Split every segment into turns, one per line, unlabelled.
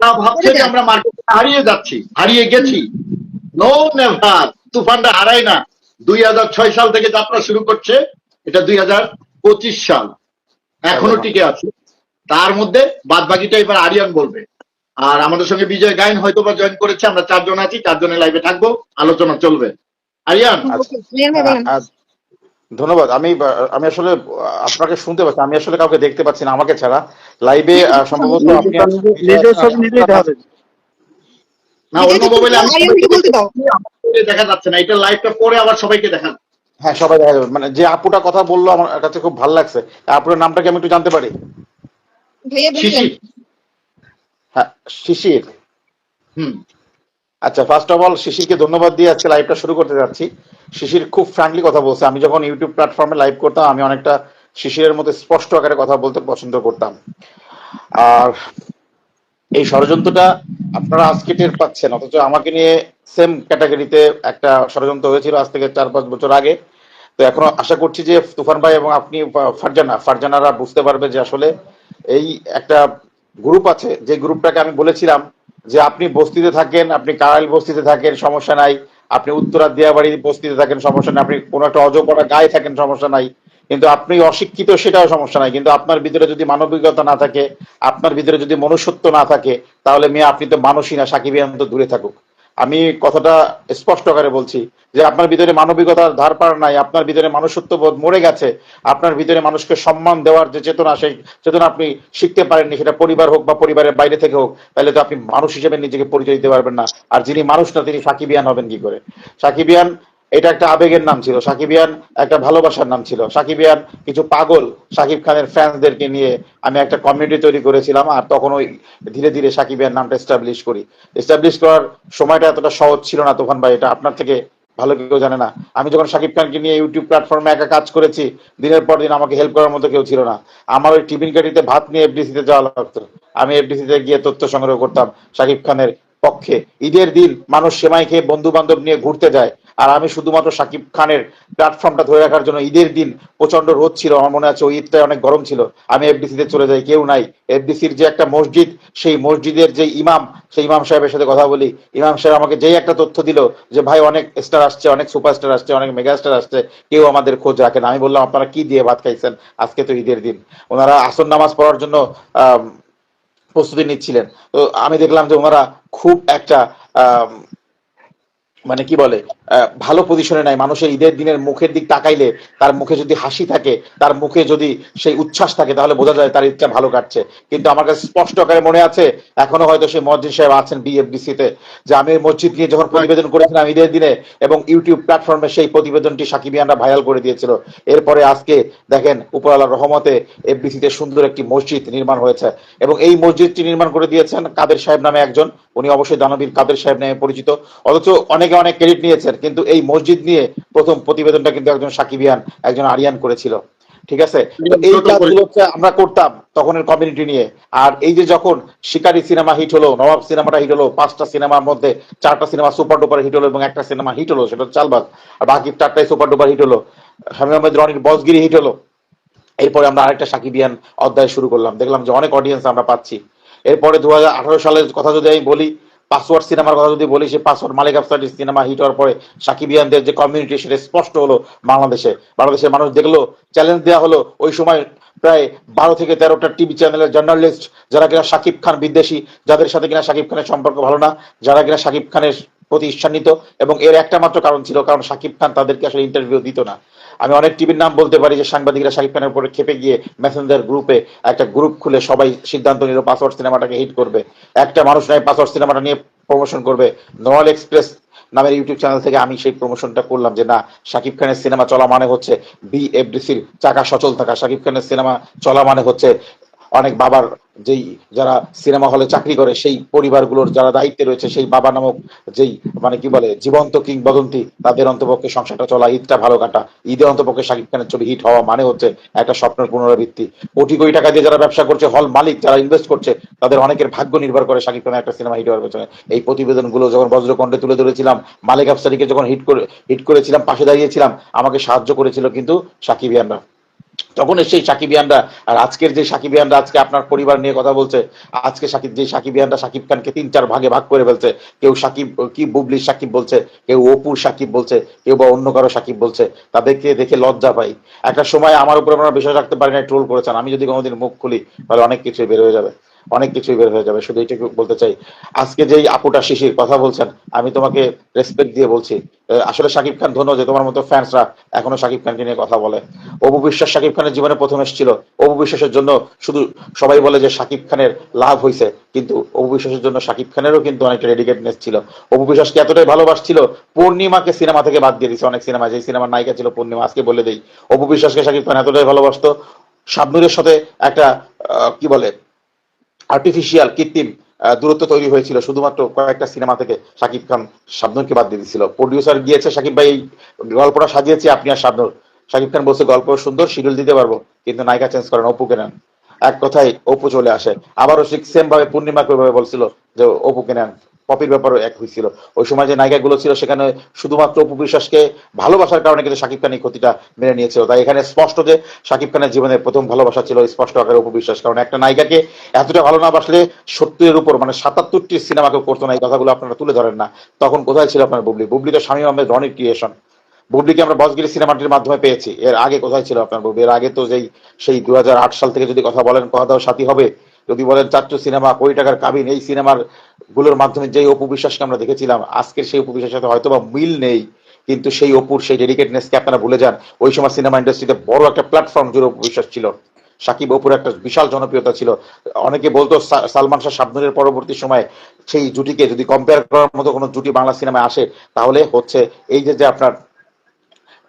যারা ভাবছে যে আমরা মার্কেটে হারিয়ে যাচ্ছি হারিয়ে গেছি। নো নেভার তুফানটা হারাই না। দুই হাজার ছয় সাল থেকে যাত্রা শুরু করছে এটা দুই হাজার পঁচিশ সাল। এখনও টিকে আছে। তার মধ্যে বাদ বাকিটা এবার আরিয়ান বলবে। আর আমাদের সঙ্গে বিজয় গায়ন হয়তো বা জয়েন করেছে আমরা চারজন আছি চারজনের লাইভে থাকব আলোচনা চলবে। আরিয়ান
রিয়ান ভাই বলেন।
আ- ধন্যবাদ। আমি আমি আসলে আপনাকে শুনতে পাচ্ছি আমি আসলে কাউকে দেখতে পাচ্ছি না আমাকে ছাড়া। লাইভে সম্ভবত আপনি
নিজেই দেখা
না অন্য মোবাইলে আমি
আরিয়ানকে বলতে দাও।
সবাইকে দেখা যাচ্ছে না এটা লাইভটা পরে আবার সবাইকে দেখা
হ্যাঁ সবাই দেখা যাবে। মানে যে আপুটা কথা বলল আমার কাছে খুব ভালো লাগছে। আপুর নামটা কি আমি একটু জানতে পারি? হ্যাঁ শিশির।
হুম।
আচ্ছা ফার্স্ট অফ অল শিশিরকে ধন্যবাদ দিয়ে আজকে লাইভটা শুরু করতে যাচ্ছি। শিশির খুব ফ্র্যাঙ্কলি কথা বলছে। আমি যখন ইউটিউব প্ল্যাটফর্মে লাইভ করতাম, আমি অনেকটা শিশিরের মধ্যে স্পষ্ট আকারে কথা বলতে পছন্দ করতাম। আর এই ষড়যন্ত্রটা আপনারা আজকে টের পাচ্ছেন, অথচ আমাকে নিয়ে সেম ক্যাটাগরিতে একটা ষড়যন্ত্র হয়েছিল আজ থেকে চার পাঁচ বছর আগে। তো এখনও আশা করছি যে তুফান ভাই এবং আপনি, ফারজানা, ফারজানারা বুঝতে পারবে যে আসলে এই একটা গ্রুপ আছে, যে গ্রুপটাকে আমি বলেছিলাম যে আপনি বস্তিতে থাকেন, আপনি কারাইল বস্তিতে থাকেন, সমস্যা নাই। আপনি উত্তরা দিয়াবাড়ি বস্তিতে থাকেন, সমস্যা নাই। আপনি কোনো একটা অজপড়া গায়ে থাকেন, সমস্যা নাই। কিন্তু আপনি অশিক্ষিত, সেটাও সমস্যা নাই। কিন্তু আপনার ভিতরে যদি মানবিকতা না থাকে, আপনার ভিতরে যদি মনুষ্যত্ব না থাকে, তাহলে মেয়ে আপনি তো মানুষই না, সাকিব তো দূরে থাকুক। আমি কথাটা স্পষ্ট করে বলছি যে আপনার ভিতরে মানবিকতার ধার পার নাই, আপনার ভিতরে মানুষত্ব বোধ মরে গেছে, আপনার ভিতরে মানুষকে সম্মান দেওয়ার যে চেতনা, সেই চেতনা আপনি শিখতে পারেননি, সেটা পরিবার হোক বা পরিবারের বাইরে থেকে হোক, তাহলে তো আপনি মানুষ হিসেবে নিজেকে পরিচয় দিতে পারবেন না। আর যিনি মানুষ না, তিনি সাকিবিয়ান হবেন কি করে? সাকিবিয়ান এটা একটা আবেগের নাম ছিল। সাকিবিয়ান একটা ভালোবাসার নাম ছিল। সাকিবিয়ান কিছু পাগল সাকিব খানের ফ্যান্সদেরকে নিয়ে আমি একটা কমিউনিটি তৈরি করেছিলাম আর তখন ওই ধীরে ধীরে সাকিবিয়ান নামটা এস্টাবলিশ করি। এস্টাবলিশ করার সময়টা এতটা সহজ ছিল না তুফান ভাই, এটা আপনার থেকে ভালো কেউ জানে না। আমি যখন সাকিব খানকে নিয়ে ইউটিউব প্ল্যাটফর্মে একা কাজ করেছি, দিনের পর দিন আমাকে হেল্প করার মতো কেউ ছিল না। আমার ওই টিফিন কাটিতে ভাত নিয়ে এফডিসিতে যাওয়া লাগতো। আমি এফডিসিতে গিয়ে তথ্য সংগ্রহ করতাম সাকিব খানের পক্ষে। ঈদের দিন মানুষ সেমাই খেয়ে বন্ধু বান্ধব নিয়ে ঘুরতে যায়। আর আমি শুধুমাত্র সাকিব খানের প্ল্যাটফর্মটা ধরে রাখার জন্য ঈদের দিন প্রচণ্ড রোদ ছিল। আমার মনে আছে ওই ঈদটা অনেক গরম ছিল। আমি এফডিসিতে চলে যাই, কেউ নাই। এফডিসির যে একটা মসজিদ, সেই মসজিদের যে ইমাম, সেই ইমাম সাহেবের সাথে কথা বলি। ইমাম সাহেব আমাকে যেই একটা তথ্য দিল যে, ভাই, অনেক স্টার আসছে, অনেক সুপারস্টার আসছে, অনেক মেগা স্টার আসছে, কেউ আমাদের খোঁজ রাখেন আমি বললাম, আপনারা কি দিয়ে ভাত খাইছেন? আজকে তো ঈদের দিন। ওনারা আসর নামাজ পড়ার জন্য প্রস্তুতি নিচ্ছিলেন। তো আমি দেখলাম যে, ওনারা খুব একটা মানে কি বলে ভালো পজিশনে নাই। মানুষের ঈদের দিনের মুখের দিক তাকাইলে তার মুখে যদি হাসি থাকে তার মুখে যদি সেই উচ্ছ্বাস থাকে তাহলে বোঝা যায় তার ঈদটা ভালো কাটছে। কিন্তু আমার কাছে স্পষ্ট আকারে মনে আছে এখনও হয়তো সেই মসজিদ সাহেব আছেন বিএফডিসি তে যে আমি ওই মসজিদ নিয়ে যখন প্রতিবেদন করেছিলাম ঈদের দিনে এবং ইউটিউব প্ল্যাটফর্মে সেই প্রতিবেদনটি সাকিবিয়ানরা ভাইরাল করে দিয়েছিল। এরপরে আজকে দেখেন উপরওয়ালার রহমতে এফডিসি তে সুন্দর একটি মসজিদ নির্মাণ হয়েছে। এবং এই মসজিদটি নির্মাণ করে দিয়েছেন কাদের সাহেব নামে একজন উনি অবশ্যই দানবীর কাদের সাহেব নামে পরিচিত। অথচ অনেকে অনেক ক্রেডিট নিয়েছেন। কিন্তু এই মসজিদ নিয়ে প্রথম প্রতিবেদনটা কিন্তু একজন সাকিবিয়ান একজন আরিয়ান করেছিল। ঠিক আছে? এই কাজগুলো হচ্ছে আমরা করতাম তখনের কমিউনিটি নিয়ে। আর এই যে যখন শিকারি সিনেমা হিট হলো নবাব সিনেমাটা হিট হলো পাঁচটা সিনেমার মধ্যে চারটা সিনেমা সুপার ডুপার হিট হলো এবং একটা সিনেমা হিট হলো সেটা চালবাজ। আর বাকি চারটাই সুপার ডুপার হিট হলো। স্বামী আহমেদ রনির বসগিরি হিট হলো। এরপরে আমরা আরেকটা সাকিবিয়ান অধ্যায় শুরু করলাম। দেখলাম যে অনেক অডিয়েন্স আমরা পাচ্ছি। এরপরে দু হাজার আঠারো সালের কথা যদি আমি বলি পাসওয়ার্ড সিনেমার কথা যদি বলি সেই Password Malek Afsari cinema hit হওয়ার পরে সাকিবিয়ানদের যে কমিউনিটি সেটা স্পষ্ট হলো বাংলাদেশে। বাংলাদেশের মানুষ দেখল চ্যালেঞ্জ দেওয়া হলো ওই সময় প্রায় বারো থেকে তেরোটা টিভি চ্যানেলের জার্নালিস্ট যারা কিনা সাকিব খান বিদ্বেষী, যাদের সাথে কিনা সাকিব খানের সম্পর্ক ভালো না, যারা কিনা সাকিব খানের প্রতি ঈর্ষান্বিত এবং এর একটা মাত্র কারণ ছিল, কারণ সাকিব খান তাদেরকে আসলে ইন্টারভিউ দিত না। আমি অনেক টিভির নাম বলতে পারি যে সাংবাদিকরা শাকিব খানের উপরে খেপে গিয়ে মেসেঞ্জার গ্রুপে একটা গ্রুপ খুলে সবাই সিদ্ধান্ত নিল পাসওয়ার্ড সিনেমাটাকে হিট করবে। একটা মানুষ নয় পাসওয়ার্ড সিনেমাটা নিয়ে প্রমোশন করবে। নোয়াল এক্সপ্রেস নামের ইউটিউব চ্যানেল থেকে আমি সেই প্রমোশনটা করলাম যে না, শাকিব খানের সিনেমা চলা মানে হচ্ছে বিএফডিসির চাকা সচল থাকা। শাকিব খানের সিনেমা চলা মানে হচ্ছে অনেক বাবার যেই যারা সিনেমা হলে চাকরি করে, সেই পরিবারগুলোর যারা দায়িত্বে রয়েছে, সেই বাবা নামক যেই মানে কি বলে, জীবন্ত কিংবদন্তি, তাদের অন্তপক্ষে সংসারটা চলা, ঈদটা ভালো কাটা। ঈদে অন্তপক্ষে শাকিব খানের ছবি হিট হওয়া মানে হচ্ছে একটা স্বপ্নের পুনরাবৃত্তি। কোটি কোটি টাকা দিয়ে যারা ব্যবসা করছে হল মালিক যারা ইনভেস্ট করছে, তাদের অনেকের ভাগ্য নির্ভর করে শাকিব খানের একটা সিনেমা হিট হওয়ার পেছনে। এই প্রতিবেদনগুলো যখন বজ্রকণ্ঠে তুলে ধরেছিলাম, মালিক আফসারিকে যখন হিট করে হিট করেছিলাম, পাশে দাঁড়িয়েছিলাম, আমাকে সাহায্য করেছিল কিন্তু সাকিবিয়ানরা তখন সেই সাকিবিয়ানরা, আর আজকের যে সাকিবিয়ানরা আজকে আপনার পরিবার নিয়ে কথা বলছে, আজকে সাকিব যে সাকিবিয়ানরা সাকিব খানকে তিন চার ভাগে ভাগ করে ফেলছে, কেউ সাকিব, কি বুবলি সাকিব বলছে, কেউ অপুর সাকিব বলছে, কেউ বা অন্য কারও সাকিব বলছে, তাদেরকে দেখে লজ্জা পাই। একটা সময় আমার উপর আপনারা বিশ্বাস রাখতে পারি না ট্রোল করেছেন, আমি যদি কোনোদিন মুখ খুলি, তাহলে অনেক কিছুই বের হয়ে যাবে। অনেক কিছুই বের হয়ে যাবে। শুধু এইটুকু বলতে চাই, আজকে যেই আপুটা শিশির কথা বলছেন, আমি তোমাকে রেসপেক্ট দিয়ে বলছি। আসলে শাকিব খান ধন্য যে তোমার মতো ফ্যান্সরা এখনও শাকিব খানকে নিয়ে কথা বলে। অপু বিশ্বাস শাকিব খানের জীবনে প্রথম এসেছিল। অপু বিশ্বাসের জন্য শুধু সবাই বলে যে শাকিব খানের লাভ হয়েছে কিন্তু অপু বিশ্বাসের জন্য শাকিব খানেরও কিন্তু অনেকটা ডেডিকেটনেস ছিল। অপু বিশ্বাসকে এতটাই ভালোবাসছিল? পূর্ণিমাকে সিনেমা থেকে বাদ দিয়ে দিছে অনেক সিনেমা যে সিনেমার নায়িকা ছিল পূর্ণিমা, আজকে বলে দেই অপু বিশ্বাসকে শাকিব খান এতটাই ভালোবাসতো। শাবনুরের সাথে একটা কি বলে আর্টিফিশিয়াল কৃত্রিম দূরত্ব তৈরি হয়েছিল। শুধুমাত্র কয়েকটা সিনেমা থেকে শাকিব খান শাবনুরকে বাদ দিয়ে দিয়েছিল। প্রডিউসার গিয়েছে, শাকিব ভাই, গল্পটা সাজিয়েছি, আপনি আর শাবনুর শাকিব খান বলছে, গল্প সুন্দর শিডিউল দিতে পারব, কিন্তু নায়িকা চেঞ্জ করেন অপুকে নেন এক কথায় অপু চলে আসে। আবারও ঠিক সেম ভাবে পূর্ণিমাকে ওইভাবে বলছিল যে অপুকে নেন পপির ব্যাপারও এক হয়েছিল। ওই সময় যে নায়িকাগুলো ছিল, সেখানে শুধুমাত্র অপু বিশ্বাসকে ভালোবাসার কারণে কিন্তু শাকিব খান এই ক্ষতিটা মেনে নিয়েছিল। তাই এখানে স্পষ্ট যে শাকিব খানের জীবনের প্রথম ভালোবাসা ছিল স্পষ্ট আকারে অপু বিশ্বাস। কারণ একটা নায়িকাকে এতটা ভালো না বাসলে সত্তরের উপর মানে সাতাত্তরটি সিনেমাকে করতো না, এই কথাগুলো আপনারা তুলে ধরেন না। তখন কোথায় ছিল আপনার বুবলি? বুবলি তো স্বামী আহমেদ রনির ক্রিয়েশন বুবলিকে আমরা বসগিরি সিনেমাটির মাধ্যমে পেয়েছি। এর আগে কোথায় ছিল আপনার বুবলি? এর আগে তো যেই, সেই দু হাজার আট সাল থেকে যদি কথা বলেন কথাও সাথী হবে। যদি বলেন চাচ্চু সিনেমা কোটি টাকার কাবিন, এই সিনেমারগুলোর মাধ্যমে যেই অপু বিশ্বাসকে আমরা দেখেছিলাম, আজকের সেই অপু বিশ্বাসের সাথে হয়তো বা মিল নেই, কিন্তু সেই অপুর সেই ডেডিকেটনেসকে আপনারা ভুলে যান। ওই সময় সিনেমা ইন্ডাস্ট্রিতে বড় একটা প্ল্যাটফর্ম জুড়ে অপু বিশ্বাস ছিল। সাকিব অপুর একটা বিশাল জনপ্রিয়তা ছিল। অনেকে বলতো সালমান শাহ শাবনুরের পরবর্তী সময় সেই জুটিকে যদি কম্পেয়ার করার মতো কোনো জুটি বাংলা সিনেমায় আসে, তাহলে হচ্ছে এই যে যে আপনার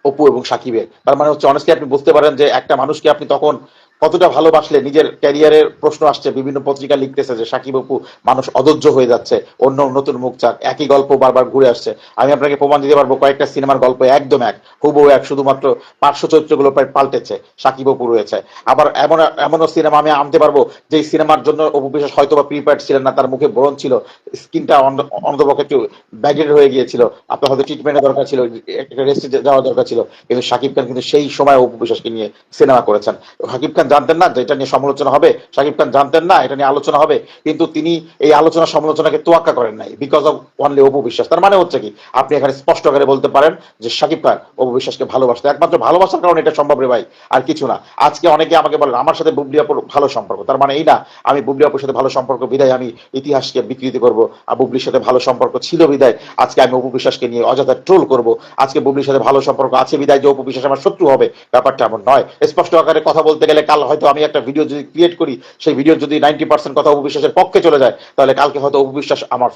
অপু এবং সাকিবের, তার মানে হচ্ছে অনেস্টলি আপনি বুঝতে পারেন যে একটা মানুষকে আপনি তখন কতটা ভালোবাসলে নিজের ক্যারিয়ারের প্রশ্ন আসছে, বিভিন্ন পত্রিকা লিখতেছে যে সাকিব অপু মানুষ অধৈর্য হয়ে যাচ্ছে, অন্য নতুন মুখ চাক, একই গল্প বারবার ঘুরে আসছে। আমি আপনাকে প্রমাণ দিতে পারব, কয়েকটা সিনেমার গল্প একদম এক, হুবহু এক, শুধুমাত্র পার্শ্ব চরিত্রগুলো প্রায় পাল্টেছে, সাকিব অপু রয়েছে। আবার এমন, এমনও সিনেমা আমি আনতে পারব যে সিনেমার জন্য অপু বিশ্বাস হয়তো বা প্রিপেয়ার্ড ছিলেন না, তার মুখে ব্রণ ছিল, স্কিনটা অন্তপক্ষে একটু ব্যাগেড হয়ে গিয়েছিল, আপনার হয়তো ট্রিটমেন্টের দরকার ছিল একটা রেস্টে যাওয়া দরকার ছিল, কিন্তু সাকিব খান কিন্তু সেই সময় অপু বিশ্বাসকে নিয়ে সিনেমা করেছেন। শাকিব খান জানতেন না যে এটা নিয়ে সমালোচনা হবে? শাকিব খান জানতেন না, এটা নিয়ে আলোচনা হবে। কিন্তু তিনি এই আলোচনা সমালোচনাকে তোয়াক্কা করেন নাই because of only Apu Biswas. তার মানে হচ্ছে কি? আপনি এখানে স্পষ্ট করে বলতে পারেন যে শাকিব খান অপু বিশ্বাসকে ভালোবাসতে। একমাত্র ভালোবাসার কারণে এটা সম্ভব রে ভাই, আর কিছু না। আজকে অনেকে আমাকে বলেন, আমার সাথে বুবলি আপুর ভালো সম্পর্ক। তার মানে এই না, আমি বুবলি আপুর সাথে ভালো সম্পর্ক বিদায়, আমি ইতিহাসকে বিকৃতি করব। আর বুবলির সাথে ভালো সম্পর্ক ছিল বিদায়, আজকে আমি অপু বিশ্বাসকে নিয়ে অযথা ট্রোল করব। আজকে বুবলির সাথে ভালো সম্পর্ক আছে বিদায়, যে অপু বিশ্বাস আমার শত্রু হবে। ব্যাপারটা এমন নয়। স্পষ্ট আকারে কথা বলতে গেলে কাল হয়তো আমি একটা ভিডিও যদি ক্রিয়েট করি, সেই ভিডিও যদি নাইনটি পার্সেন্ট কথা অপবিশ্বাসের পক্ষে চলে যায়, তাহলে কালকে হয়তো অবিশ্বাস আমার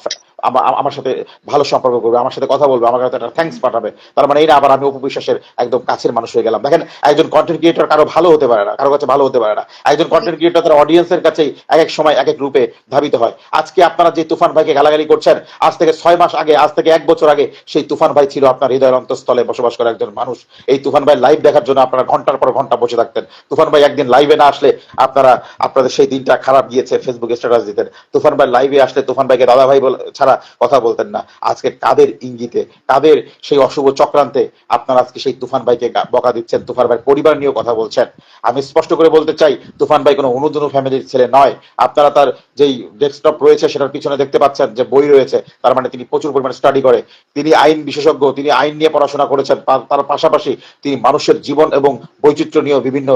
আমার সাথে ভালো সম্পর্ক করবে, আমার সাথে কথা বলবে আমার কাছে একটা থ্যাঙ্কস পাঠাবে। তার মানে না আবার আমি অপু বিশ্বাসের একদম কাছের মানুষ হয়ে গেলাম। দেখেন, একজন কন্টেন্ট ক্রিয়েটর কারও ভালো হতে পারে না, কারও কাছে ভালো হতে পারে না। একজন কন্টেন্ট ক্রিয়েটর তার অডিয়েন্সের কাছেই এক এক সময় এক এক রূপে ধাবিত হয়। আজকে আপনারা যে তুফান ভাইকে গালাগালি করছেন, আজ থেকে ছয় মাস আগে, আজ থেকে এক বছর আগে, সেই তুফান ভাই ছিল আপনার হৃদয়ের অন্তঃস্থলে বসবাস করা একজন মানুষ। এই তুফান ভাই লাইভ দেখার জন্য আপনারা ঘণ্টার পর ঘণ্টা বসে থাকতেন। তুফান ভাই একদিন লাইভে না আসলে আপনারা, আপনাদের সেই দিনটা খারাপ গিয়েছে ফেসবুকে স্ট্যাটাস দিতেন। তুফান ভাই লাইভে আসলে তুফান ভাইকে দাদা ভাই বলে- ছাড়া কথা বলতেন না। আজকে কাদের ইঙ্গিতে, কাদের সেই অশুভ চক্রান্তে আপনারা আজকে সেই তুফান ভাইকে বকা দিচ্ছেন, তুফান ভাই পরিবার নিয়েও কথা বলছেন। আমি স্পষ্ট করে বলতে চাই, তুফান ভাই কোনো অনুদনু ফ্যামিলির ছেলে নয়। আপনারা তার যেই ডেস্কটপ রয়েছে সেটার পিছনে দেখতে পাচ্ছেন যে বই রয়েছে, তার মানে তিনি প্রচুর পরিমাণে স্টাডি করে। তিনি আইন বিশেষজ্ঞ, তিনি আইন নিয়ে পড়াশোনা করেছেন তার পাশাপাশি তিনি মানুষের জীবন এবং বৈচিত্র্য নিয়ে বিভিন্ন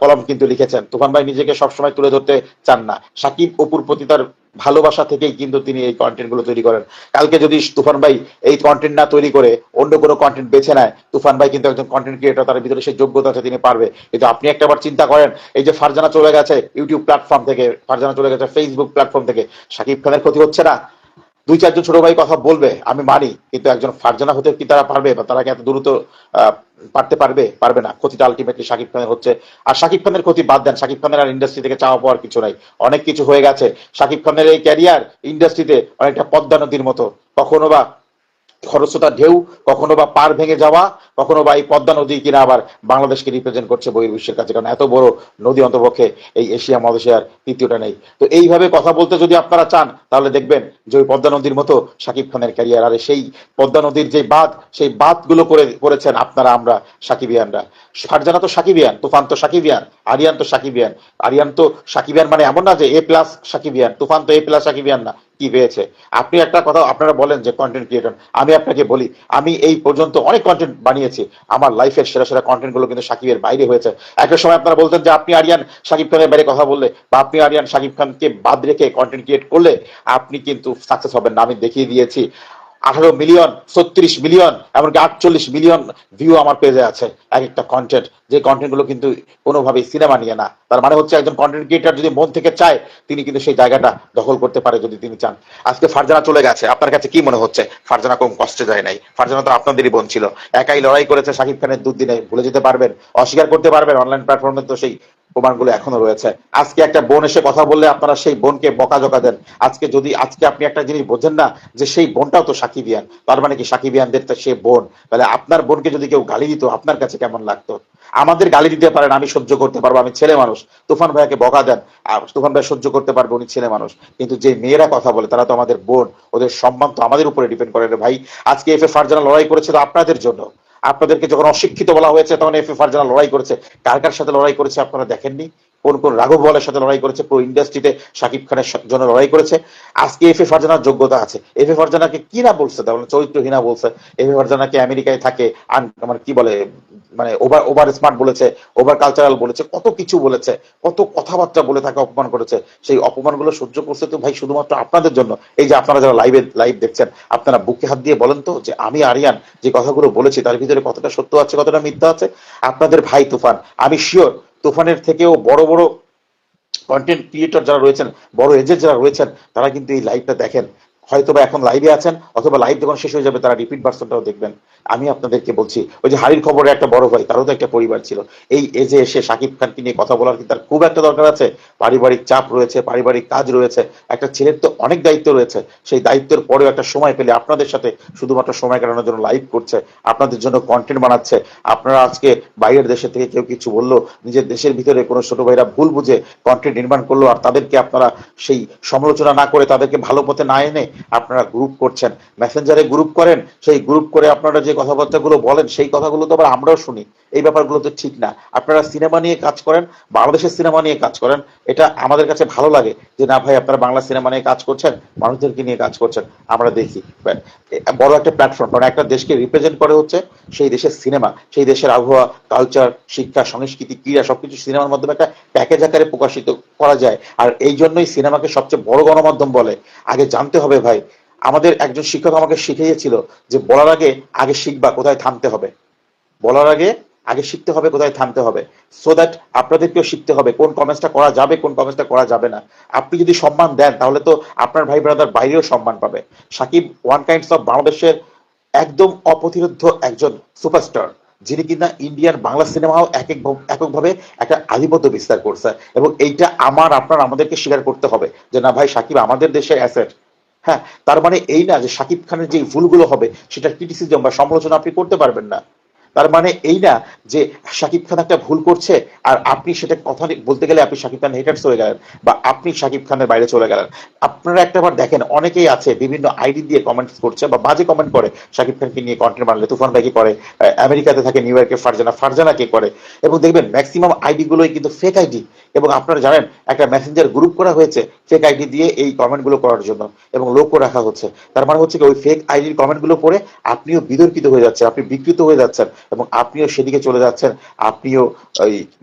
কলম কিন্তু লিখেছেন। তুফান ভাই নিজেকে সবসময় তুলে ধরতে চান না। সাকিব অপুর প্রতি তার ভালোবাসা থেকেই কিন্তু তিনি এই কন্টেন্টগুলো তৈরি করেন। কালকে যদি তুফান ভাই এই কন্টেন্ট না তৈরি করে, অন্য কোনো কন্টেন্ট বেছে নেয়, তুফান ভাই কিন্তু একজন কন্টেন্ট ক্রিয়েটর তার ভিতরে সেই যোগ্যতা আছে, তিনি পারবে। কিন্তু আপনি একটা বার চিন্তা করেন, এই যে ফারজানা চলে গেছে ইউটিউব প্ল্যাটফর্ম থেকে, ফারজানা চলে গেছে ফেসবুক প্ল্যাটফর্ম থেকে, সাকিব খানের ক্ষতি হচ্ছে না? দুই চারজন ছোট ভাই কথা বলবে, আমি মানি, কিন্তু একজন ফারজানা হতে কি তারা পারবে বা তারা কি এত দ্রুত পারতে পারবে? পারবে না। ক্ষতিটা আলটিমেটলি শাকিব খানের হচ্ছে। আর শাকিব খানের ক্ষতি বাদ দেন, শাকিব খানের আর ইন্ডাস্ট্রি থেকে চাওয়া পাওয়ার কিছু নাই। অনেক কিছু হয়ে গেছে। শাকিব খানের এই ক্যারিয়ার ইন্ডাস্ট্রিতে অনেকটা পদ্মা নদীর মতো। কখনো বা খরস্রোতা ঢেউ, কখনো বা পার ভেঙে যাওয়া, কখনো বা এই পদ্মা নদী কিনা আবার বাংলাদেশকে রিপ্রেজেন্ট করছে বহির্বিশ্বের কাছে, কারণ এত বড় নদী অন্তপক্ষে এই এশিয়া মহাদেশে তৃতীয়টা নেই। তো এইভাবে কথা বলতে যদি আপনারা চান, তাহলে দেখবেন যে ওই পদ্মা নদীর মতো শাকিব খানের ক্যারিয়ার, আর সেই পদ্মা নদীর যে বাঁধ, সেই বাঁধগুলো করে করেছেন আপনারা, আমরা সাকিবিয়ানরা। ফারজানা তো সাকিবিয়ান, তুফান তো সাকিবিয়ান, আরিয়ান তো সাকিবিয়ান। আরিয়ান তো সাকিবিয়ান মানে এমন না যে এ প্লাস সাকিবিয়ান, তুফান তো এ প্লাস সাকিবিয়ান না। কি পেয়েছে আপনি একটা কথা আপনারা বলেন যে কন্টেন্ট ক্রিয়েটর আমি আপনাকে বলি, আমি এই পর্যন্ত অনেক কন্টেন্ট বানিয়েছি, আমার লাইফের সেরা সেরা কন্টেন্টগুলো কিন্তু সাকিবের বাইরে হয়েছে। একটা সময় আপনারা বলতেন যে আপনি আরিয়ান, সাকিব খানের বাইরে কথা বললে, বা আপনি আরিয়ান, সাকিব খানকে বাদ রেখে কন্টেন্ট ক্রিয়েট করলে, আপনি কিন্তু সাকসেস হবেন না, আমি দেখিয়ে দিয়েছি। আঠারো মিলিয়ন, ছত্রিশ মিলিয়ন, এমনকি আটচল্লিশ মিলিয়ন ভিউ আমার পেজে আছে এক একটা কন্টেন্ট যে কন্টেন্টগুলো কিন্তু কোনোভাবেই সিনেমা নিয়ে না। তার মানে হচ্ছে একজন কন্টেন্ট ক্রিয়েটার যদি মন থেকে চায়, তিনি কিন্তু সেই জায়গাটা দখল করতে পারে যদি তিনি চান। আজকে ফারজানা চলে গেছে। আপনার কাছে কি মনে হচ্ছে? ফারজানা কম কষ্টে যায় নাই। ফারজানা তো আপনাদেরই বোন ছিল। একাই লড়াই করেছে শাকিব খানের দুদিনে ভুলে যেতে পারবেন, অস্বীকার করতে পারবেন। অনলাইন প্ল্যাটফর্মে তো সেই প্রমাণগুলো এখনও রয়েছে। আজকে একটা বোন এসে কথা বললে আপনারা সেই বোনকে বকাঝকা দেন। আজকে যদি, আজকে আপনি একটা জিনিস বোঝেন না যে সেই বোনটাও তো সাকিবিয়ান তার মানে কি সাকিবিয়ানদের তো সে বোন। তাহলে আপনার বোনকে যদি কেউ গালি দিত, আপনার কাছে কেমন লাগতো? আমাদের গালি দিতে পারেন, আমি সহ্য করতে পারব, আমি ছেলে মানুষ। তুফান ভাইয়াকে বকা দেন তুফান ভাই সহ্য করতে পারবে, উনি ছেলে মানুষ। কিন্তু যে মেয়েরা কথা বলে, তারা তো আমাদের বোন। ওদের সম্মান তো আমাদের উপরে ডিপেন্ড করে ভাই। আজকে এফ এ ফারজানা লড়াই করেছে তো আপনাদের জন্য আপনাদেরকে যখন অশিক্ষিত বলা হয়েছে, তখন এফ এফ যারা লড়াই করেছে, কার কার সাথে লড়াই করেছে আপনারা দেখেননি? কোন কোন রাঘব বলের সাথে লড়াই করেছে, পুরো ইন্ডাস্ট্রিতে সাকিব খানের জন্য লড়াই করেছে। আজকে এফ এ ফারজানার যোগ্যতা আছে। এফ এ ফারজানাকে কি না বলছে? তাহলে চরিত্রহীনা বলছে। এফ এ ফারজানাকে আমেরিকায় থাকে, আন- মানে কি বলে মানে ওভার ওভার স্মার্ট বলেছে ওভার কালচারাল বলেছে, কত কিছু বলেছে, কত কথাবার্তা বলে তাকে অপমান করেছে। সেই অপমানগুলো সহ্য করছে তো ভাই শুধুমাত্র আপনাদের জন্য। এই যে আপনারা যারা লাইভে লাইভ দেখছেন, আপনারা বুকে হাত দিয়ে বলেন তো যে আমি আরিয়ান যে কথাগুলো বলেছি তার ভিতরে কতটা সত্য আছে, কতটা মিথ্যা আছে? আপনাদের ভাই তুফান, আমি শিওর তুফানের থেকেও বড় বড় কন্টেন্ট ক্রিয়েটর যারা রয়েছেন, বড় এজের যারা রয়েছেন, তারা কিন্তু এই লাইভটা দেখেন। হয়তো বা এখন লাইভে আছেন, অথবা লাইভ যখন শেষ হয়ে যাবে, তারা রিপিট ভার্সনটাও দেখবেন। আমি আপনাদেরকে বলছি, ওই যে হাড়ির খবরে একটা বড় ভাই, তারও তো একটা পরিবার ছিল। এই এজে এসে শাকিব খানকে নিয়ে কথা বলার কি তার খুব একটা দরকার আছে? পারিবারিক চাপ রয়েছে, পারিবারিক কাজ রয়েছে, একটা ছেলের তো অনেক দায়িত্ব রয়েছে। সেই দায়িত্বের পরেও একটা সময় পেলে আপনাদের সাথে শুধুমাত্র সময় কাটানোর জন্য লাইভ করছে, আপনাদের জন্য কন্টেন্ট বানাচ্ছে। আপনারা আজকে বাইরের দেশে থেকে কেউ কিছু বলল, নিজের দেশের ভিতরে কোনো ছোট ভাইরা ভুল বুঝে কন্টেন্ট নির্মাণ করল, আর তাদেরকে আপনারা সেই সমালোচনা না করে তাদেরকে ভালো পথে না এনে আপনারা গ্রুপ করছেন। মেসেঞ্জারে গ্রুপ করেন, সেই গ্রুপ করে আপনারা যে কথাবার্তাগুলো বলেন, সেই কথাগুলো তো আবার আমরাও শুনি। এই ব্যাপারগুলো তো ঠিক না। আপনারা সিনেমা নিয়ে কাজ করেন, বাংলাদেশের সিনেমা নিয়ে কাজ করেন, এটা আমাদের কাছে ভালো লাগে যে, না ভাই, আপনারা বাংলা সিনেমা নিয়ে কাজ করছেন, মানুষদেরকে নিয়ে কাজ করছেন, আমরা দেখি। বড় একটা প্ল্যাটফর্ম কারণ একটা দেশকে রিপ্রেজেন্ট করে হচ্ছে সেই দেশের সিনেমা, সেই দেশের আবহাওয়া কালচার শিক্ষা, সংস্কৃতি, ক্রীড়া, সবকিছু সিনেমার মাধ্যমে একটা প্যাকেজ আকারে প্রকাশিত করা যায়। আর এই জন্যই সিনেমাকে সবচেয়ে বড় গণমাধ্যম বলে। আগে জানতে হবে ভাই, আমাদের একজন শিক্ষক আমাকে শিখিয়েছিল যে, বলার আগে আগে শিখবা, কোথায় থামতে হবে? বলার আগে আগে শিখতে হবে, কোথায় থামতে হবে। সো দ্যাট আপনাদেরকেও শিখতে হবে কোন কমেন্টসটা করা যাবে, কোন কমেন্টসটা করা যাবে না। আপনি যদি সম্মান দেন, তাহলে তো আপনার ভাই ব্রাদার বাইরেও সম্মান পাবে। সাকিব ওয়ান কাইন্ডস অফ বাংলাদেশের একদম অপ্রতিরোধ একজন সুপারস্টার যিনি কিনা ইন্ডিয়ান বাংলা সিনেমাও এক এক এককভাবে একটা আধিপত্য বিস্তার করছে। এবং এইটা আমার, আপনার, আমাদেরকে স্বীকার করতে হবে যে, না ভাই, সাকিব আমাদের দেশে অ্যাসেট হ্যাঁ তার মানে এই না যে সাকিব খানের যে ভুলগুলো হবে, সেটা ক্রিটিসিজম বা সমালোচনা আপনি করতে পারবেন না। তার মানে এই না যে সাকিব খান একটা ভুল করছে, আর আপনি সেটা কথা বলতে গেলে আপনি সাকিব খান হেটার্স হয়ে গেলেন, বা আপনি সাকিব খানের বাইরে চলে গেলেন। আপনারা একটা বার দেখেন, অনেকেই আছে বিভিন্ন আইডি দিয়ে কমেন্টস করছে বা বাজে কমেন্ট করে সাকিব খানকে নিয়ে কন্টেন্ট বানালে, তুফান ভাই কি করে আমেরিকাতে থাকে, নিউ ইয়র্কে ফারজানা ফারজানা কে করে? এবং দেখবেন ম্যাক্সিমাম আইডি গুলোই কিন্তু ফেক আইডি। এবং আপনারা জানেন, একটা মেসেঞ্জার গ্রুপ করা হয়েছে ফেক আইডি দিয়ে এই কমেন্টগুলো করার জন্য, এবং লোকও রাখা হচ্ছে। তার মানে হচ্ছে কি, ওই ফেক আইডির কমেন্টগুলো পড়ে আপনিও বিতর্কিত হয়ে যাচ্ছেন, আপনি বিকৃত হয়ে যাচ্ছেন। এবং আপনিও সেদিকে চলে যাচ্ছেন, আপনিও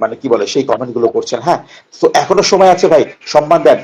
মানে কি বলে, সেই কমেন্টগুলো করছেন। হ্যাঁ তো এখনও সময় আছে ভাই, সম্মান দেন।